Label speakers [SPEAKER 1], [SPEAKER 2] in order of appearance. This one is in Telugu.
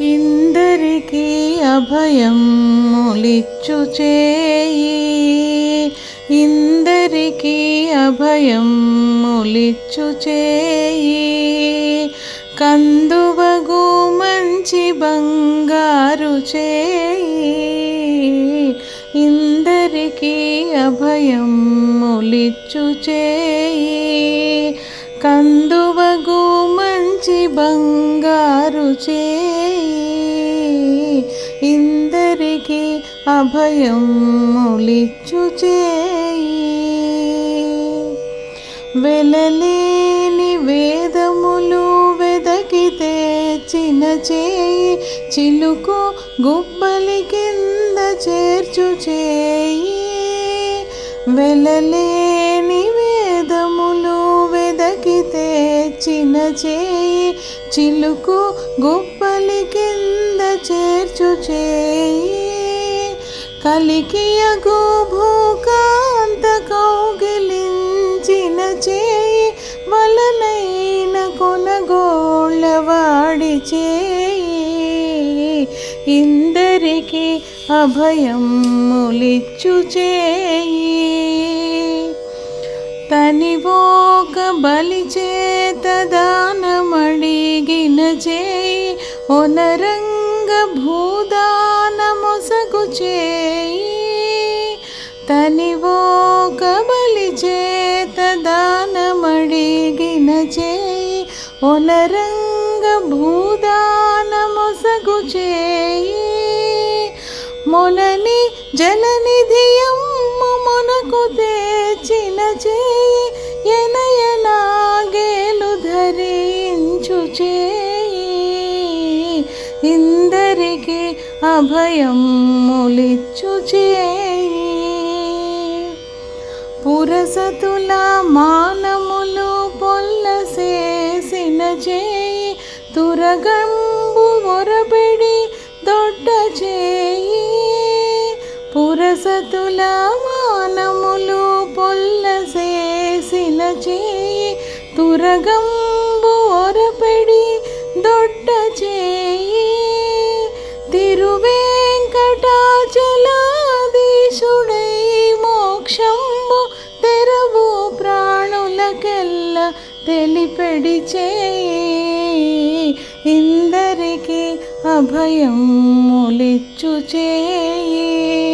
[SPEAKER 1] ఇందరికీ అభయం ములిచ్చు చేయి. ఇందరికీ అభయం ములిచ్చు చేయి. కందువగు మంచి బంగారు చేయి. ఇందరికీ అభయం ములిచ్చు చేయి. కందువగు మంచి బంగారు చేయి. ఇందరికి అభయం ములిచ్చు చేయి వెలలేని వేదములు వెదకితే చిన్న చేయి చిలుకు గుబ్బలి కింద చేర్చు చేయి వెలలేని వేదములు వెదకితే చిన్న చేయి చిలుకు గుప్పలి కింద చేర్చు చేయి కలికియగు భూకాంత కౌగిలించిన చేయి వలనైన కొనగోళ్ళవాడి చేయి. ఇందరికి అభయం ములిచ్చు చేయి. తనివోక బలి చేతదా చేయి ఒనరంగ భూదానమొసగు చేయి. తనివోక బలి చేత దానమడిగిన చేయి. ఒనరంగ భూదానమొసగు చేయి. మొనని జలనిధియమ్ము మునకు తెచ్చిన చేయి. ఎనయనాగేలు ధరించు చేయి. ఇందరికి అభయం ములిచ్చు చేయి. పురసతుల మానములు పొల్లసేసిన చేయి. తురగంబు మొరబెడి దొడ్డ చేయి. పురసతుల మానములు పొల్లసేసిన చేయి. తురగంబు ప్రాణులకెల్ల తెలిపెడి చేయి. ఇందరికి అభయం ములిచ్చు చేయి.